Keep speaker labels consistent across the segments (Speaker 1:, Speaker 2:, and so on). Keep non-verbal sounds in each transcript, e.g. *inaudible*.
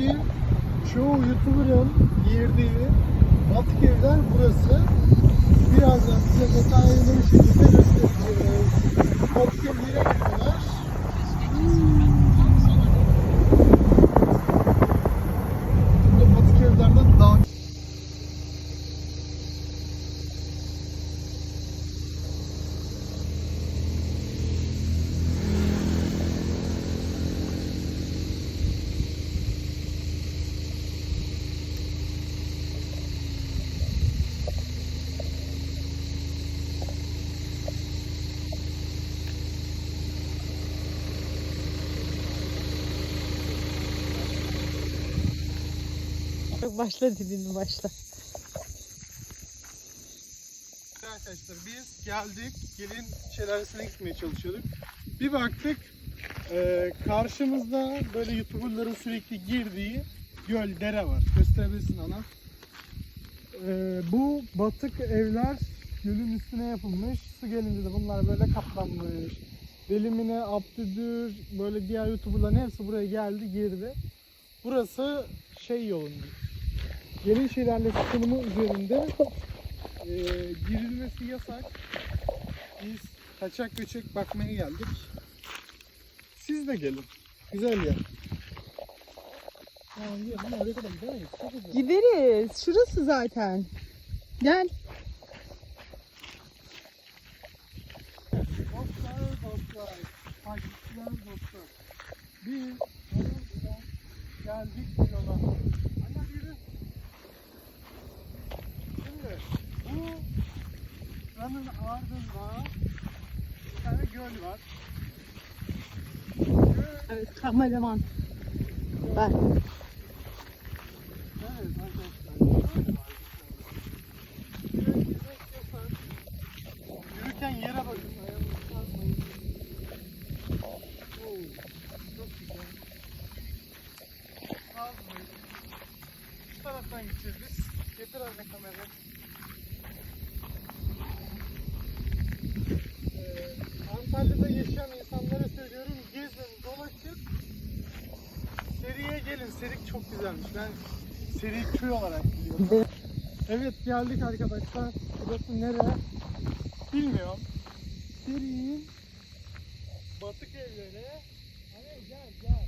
Speaker 1: ki çoğu YouTuber'ın girdiği batık evler burası. Birazdan size detaylı bir şekilde göstereceğiz. Batık evlere gidiyorlar. Şimdi batık evlerde daha *laughs*
Speaker 2: Başla dilini başla.
Speaker 1: Arkadaşlar biz geldik. Gelin şelalesine gitmeye çalışıyorduk. Bir baktık e, karşımızda böyle youtuberların sürekli girdiği göl, dere var. Gösterebilirsin ana. E, bu batık evler gölün üstüne yapılmış. Su gelince de bunlar böyle kaplanmış. Delimine, Abdüdür, böyle diğer youtuberların hepsi buraya geldi, girdi. Burası şey yolunda. Gelin şelalesi konumu üzerinde e, girilmesi yasak. Biz kaçak göçek bakmaya geldik. Siz de gelin. Güzel yer. Oraya kadar gidemeyiz. Çok.
Speaker 2: Gideriz. Şurası zaten. Gel.
Speaker 1: Dostlar, dostlar. Takipçiler, dostlar. Biz geldik bu yola. Anne yürü. Şimdi bu buranın ardında bir tane göl var.
Speaker 2: Evet kameraman. Ben.
Speaker 1: Evet. Yürürken yere bakın. Şu taraftan gideceğiz biz. Getir anne kamerayı. Güzelmiş. Ben Seri köy olarak biliyorum. Evet geldik arkadaşlar. Burası nere? Bilmiyorum. Seri'nin batık evleri. Hani gel gel.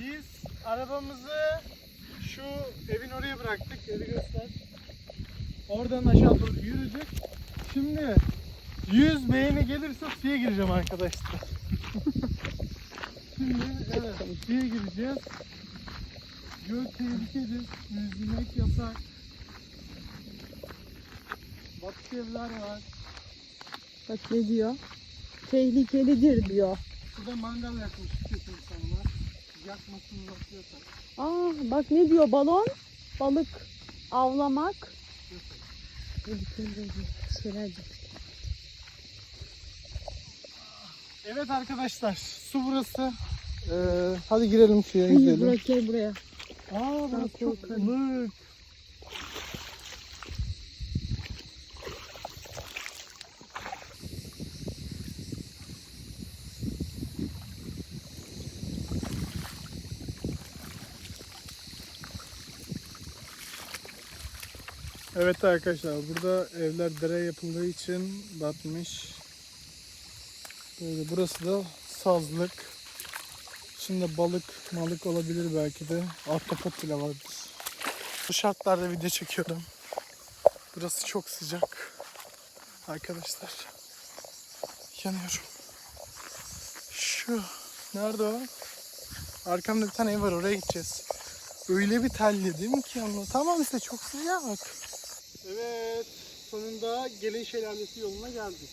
Speaker 1: Biz arabamızı şu evin oraya bıraktık. Evi göster. Oradan aşağı doğru yürüdük. Şimdi 100 beğeni gelirse suya gireceğim arkadaşlar. Evet suya gireceğiz. Göl tehlikeli, yüzmek yasak. Batık evler var.
Speaker 2: Bak ne diyor? Tehlikelidir diyor.
Speaker 1: Burada mangal yakmış istiyorsun insanlar. Yakmasını yasak.
Speaker 2: Aa bak ne diyor? Balon, balık avlamak.
Speaker 1: Evet arkadaşlar su burası. Ee, hadi girelim suya
Speaker 2: Hayır
Speaker 1: gidelim.
Speaker 2: bırak gel buraya.
Speaker 1: Aa burası çok
Speaker 2: korkarım.
Speaker 1: ılık. Evet arkadaşlar burada evler dere yapıldığı için batmış. Böyle burası da sazlık. İçinde balık, malık olabilir belki de. Ahtapot bile vardır. Bu şartlarda video çekiyorum. Burası çok sıcak. Arkadaşlar. Yanıyorum. Şu. Nerede o? Arkamda bir tane ev var oraya gideceğiz. Öyle bir telledim ki anlatamam size çok sıcak. Evet. Sonunda Gelin Şelalesi yoluna geldik.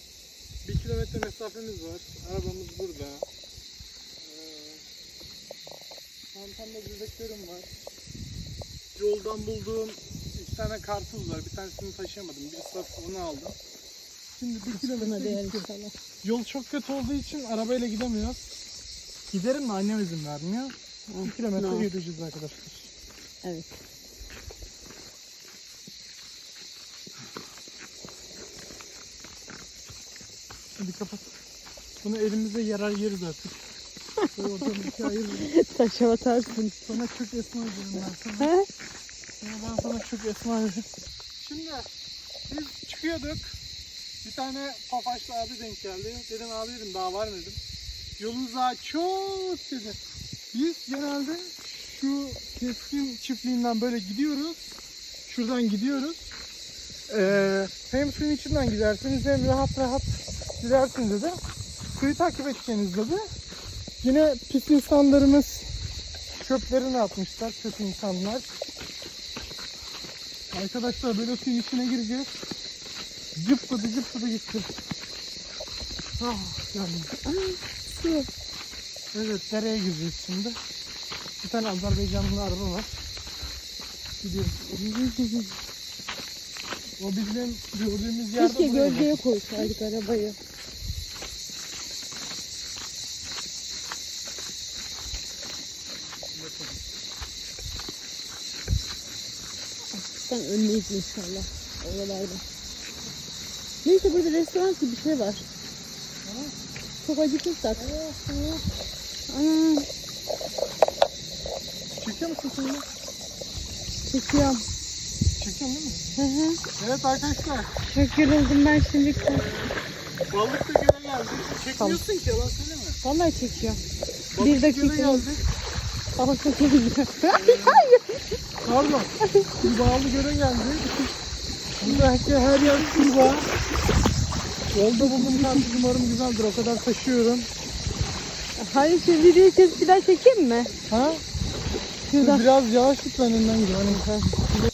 Speaker 1: Bir kilometre mesafemiz var. Arabamız burada. Ee, Çantamda gülbeklerim var. Yoldan bulduğum iki tane karpuz var. Bir tanesini taşıyamadım. Bir sırf onu aldım. Şimdi bir kilometre
Speaker 2: değer inşallah.
Speaker 1: Yol çok kötü olduğu için arabayla gidemiyoruz. Giderim de annem izin vermiyor. Bir kilometre
Speaker 2: no.
Speaker 1: yürüyeceğiz arkadaşlar.
Speaker 2: Evet.
Speaker 1: Hadi kapat. Bunu elimize yarar yeriz artık. Oradan iki.
Speaker 2: Taşa batarsın.
Speaker 1: Sana çok esma ederim ben sana.
Speaker 2: He?
Speaker 1: Ben sana çok esma ederim. Şimdi biz çıkıyorduk. Bir tane papaşlı abi denk geldi. Dedim abi dedim daha var mı dedim. Yolunuz daha çok dedi. Biz genelde şu keskin çiftliğinden böyle gidiyoruz. Şuradan gidiyoruz. Ee, hem suyun içinden gidersiniz hem rahat rahat gidersiniz dedi. Suyu takip edeceğiniz dedi. Yine pis insanlarımız çöplerini atmışlar kötü insanlar. Arkadaşlar böyle suyun içine gireceğiz. Cıpladı cıpladı gitti. Ah yani.
Speaker 2: Su.
Speaker 1: Evet dereye gireceğiz şimdi. Bir tane Azerbaycanlı araba var. Gidiyoruz. *laughs* O bizim gördüğümüz yerde
Speaker 2: Keşke gölgeye koysaydık arabayı. Sen önleyiz inşallah oralarda. Neyse burada restoran gibi bir şey var. Çok acıkırsak. Ana
Speaker 1: Çekiyor musun şimdi?
Speaker 2: çekiyorum.
Speaker 1: Çekiyorsun değil mi?
Speaker 2: Hı hı.
Speaker 1: Evet arkadaşlar.
Speaker 2: Çok yoruldum ben şimdi.
Speaker 1: Balık da göle geldik. Çekmiyorsun ki yalan söyleme.
Speaker 2: Vallahi çekiyorum.
Speaker 1: Balık
Speaker 2: Bir
Speaker 1: göle
Speaker 2: dakika.
Speaker 1: geldik.
Speaker 2: Hava çok iyi.
Speaker 1: Pardon. Kurbağalı göle geldik. Buradaki her yer kurbağa. Yolda buldum karpuz umarım güzeldir. O kadar taşıyorum.
Speaker 2: Hayır şu videoyu kesip bir daha çekeyim mi?
Speaker 1: Ha? Biraz yavaş git ben önden gideyim.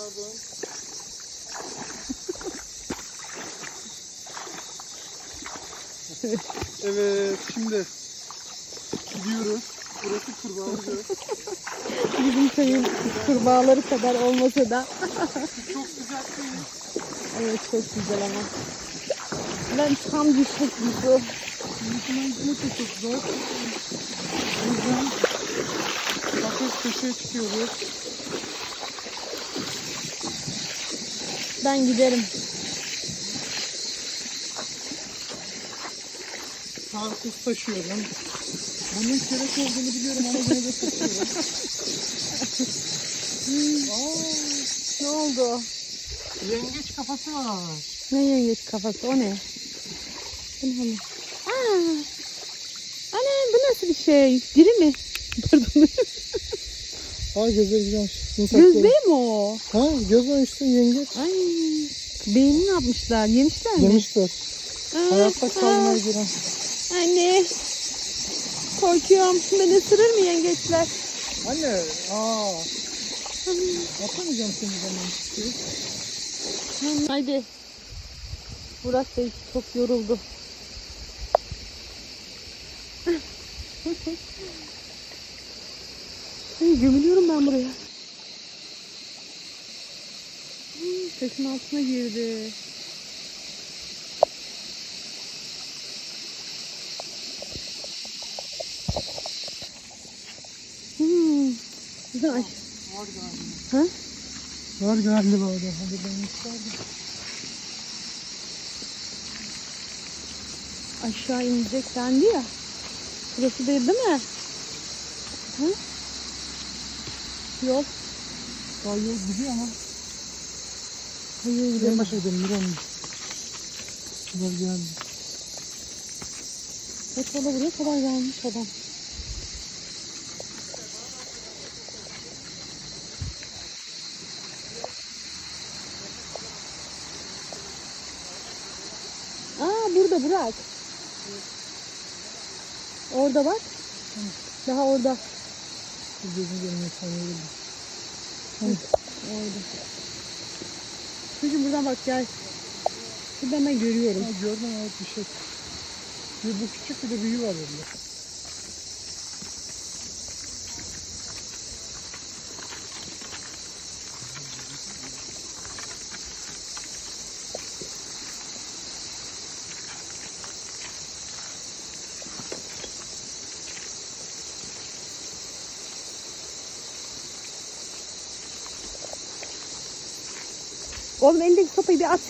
Speaker 1: Pardon. *laughs* evet şimdi gidiyoruz. Burası kurbağalı.
Speaker 2: Bizim köyün kurbağaları kadar olmasa da.
Speaker 1: Çok sıcak değil.
Speaker 2: Evet çok güzel ama. Ben tam düştük bu.
Speaker 1: Mümkün gitmek de çok zor. O yüzden köşeye çıkıyoruz.
Speaker 2: Ben giderim.
Speaker 1: Karpuz taşıyorum. Bunun kelek olduğunu biliyorum ama yine de taşıyorum. *laughs* Aa,
Speaker 2: Ne oldu?
Speaker 1: yengeç kafası var.
Speaker 2: Ne yengeç kafası o ne? Bu ne? Aa, Anne bu nasıl bir şey? Diri mi? *laughs* Pardon.
Speaker 1: Ay gözleri güzelmiş.
Speaker 2: Göz değil mi o?
Speaker 1: Ha göz işte yengeç.
Speaker 2: Ay. Beynini ne yapmışlar? Yemişler mi?
Speaker 1: Yemişler.
Speaker 2: Aa,
Speaker 1: Hayatta kalmaya giren.
Speaker 2: Anne. Korkuyorum. Beni ısırır mı yengeçler?
Speaker 1: Anne. Aa. Atamayacağım seni zaman.
Speaker 2: Haydi. Burak Bey çok yoruldu. Ay, gömülüyorum ben buraya. Hmm, Taşın altına girdi. Hmm. Güzel. Ay,
Speaker 1: Var galiba.
Speaker 2: Ha?
Speaker 1: Var galiba orada. Hadi ben isterdim.
Speaker 2: aşağı inecek dendi ya. Burası değil değil mi? Hı? Yol.
Speaker 1: Daha yol gidiyor ama.
Speaker 2: Hayır gidelim.
Speaker 1: başa gidelim. Miran. Bunlar geldi.
Speaker 2: Petrola buraya kadar gelmiş adam. Aa burada bırak. Orada bak. Daha orada.
Speaker 1: Gözüm görmüyor sanıyorum.
Speaker 2: Orada. Çocuğum buradan bak gel. Buradan ben görüyorum.
Speaker 1: Ha, gördüm evet bir şey. Bir bu küçük bir de büyüğü var orada.
Speaker 2: Oğlum elindeki sopayı bir at.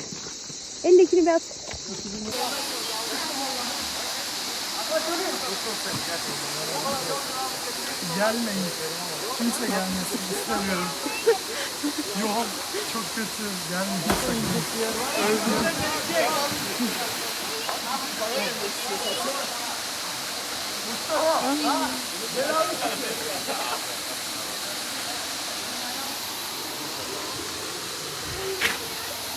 Speaker 2: Elindekini bir at.
Speaker 1: Gelmeyin. Kimse gelmesin istemiyorum. *laughs* Yok çok kötü. Gelmeyin sakın. Öldüm. Çekiyorum değil mi?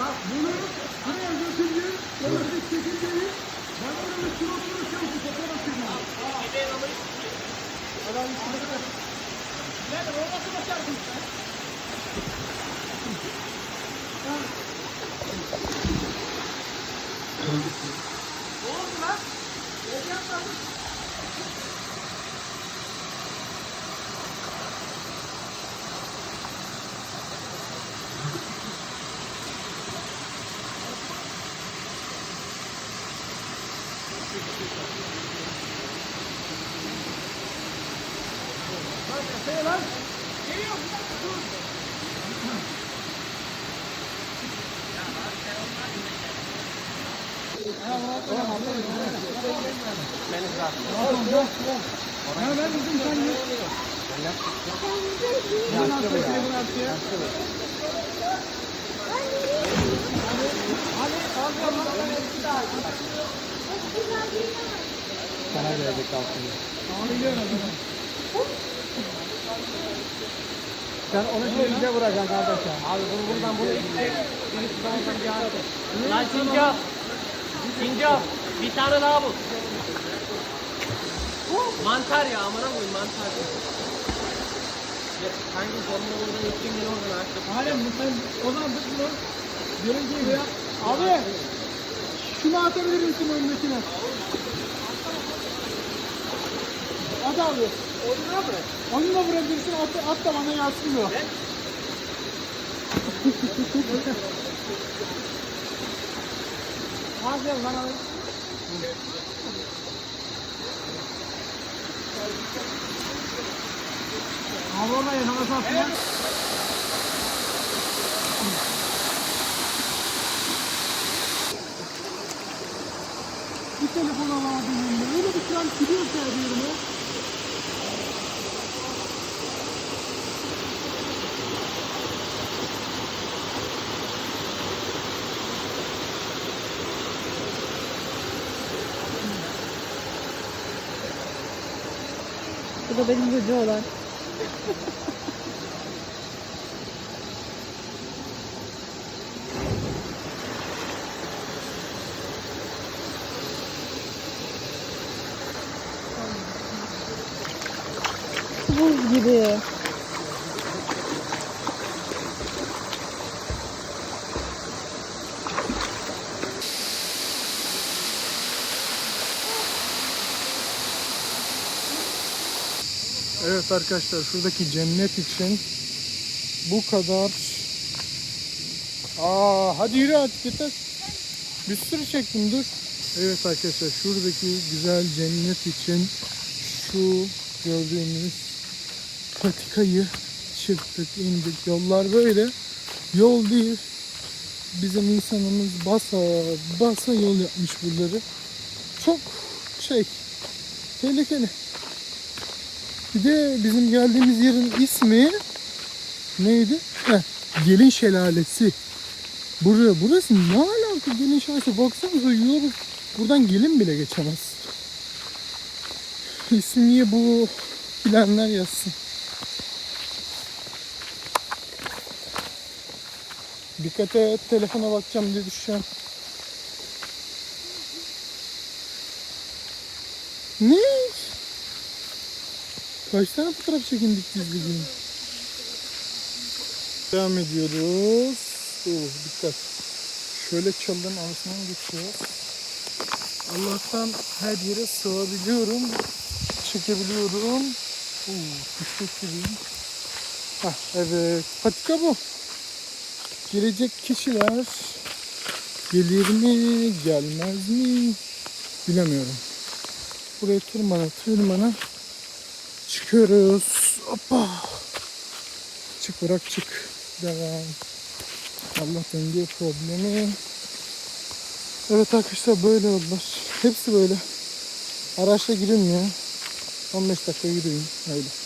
Speaker 2: Bak bunu buraya
Speaker 1: götürdü. Sonra çekildi. Ben oranın kilosunu çabuk fotoğraf çekildim. Adam üstüne kadar. 来
Speaker 3: 我们这个叫女神
Speaker 4: Sen onu şöyle vuracaksın kardeşim. Abi bunu buradan sen bir
Speaker 3: Lan sincap. Sincap. Bir tane daha bul. Mantar ya amına koyayım mantar. Ya, Hangi sonuna oradan etkin beni oradan açtı.
Speaker 4: Aynen sen o zaman tut bunu. Görüntüyü ver. Abi. Şunu atabilir misin önündekine? At abi. Onu ne bırak? Onu da bırakırsın at, at da bana yatsın o. *laughs* Aferin lan abi. Abi ona yaşaması aslında. Bir telefon yanımda. Öyle bir kram gidiyor ki diyorum ya.
Speaker 2: Bu da benim çocuğu olan. *laughs* Buz gibi.
Speaker 1: Arkadaşlar şuradaki cennet için bu kadar Aa hadi yürü hadi yeter. Bir sürü çektim dur. Evet arkadaşlar şuradaki güzel cennet için şu gördüğünüz patikayı çıktık indik. Yollar böyle. Yol değil. Bizim insanımız basa basa yol yapmış buraları. Çok şey. Tehlikeli. Bir de bizim geldiğimiz yerin ismi neydi? Heh, Gelin Şelalesi. Buraya, burası ne alaka gelin şelalesi? Baksanıza yol buradan gelin bile geçemez. İsmiye bu bilenler yazsın. Dikkat et telefona bakacağım diye düşeceğim. Ne? Kaç tane fotoğraf çekindik biz bugün? Devam ediyoruz. Oh, dikkat. Şöyle çalının arasından geçiyor. Allah'tan her yere sığabiliyorum. Çekebiliyorum. Oo, düşecek gibiyim. Hah, evet. Patika bu. Gelecek kişiler gelir mi, gelmez mi bilemiyorum. Buraya tırmana tırmana çıkıyoruz. Hoppa. Çık bırak çık. Devam. Allah denge problemi. Evet arkadaşlar böyle yollar. Hepsi böyle. Araçla girilmiyor. 15 dakika yürüyün. Öyle.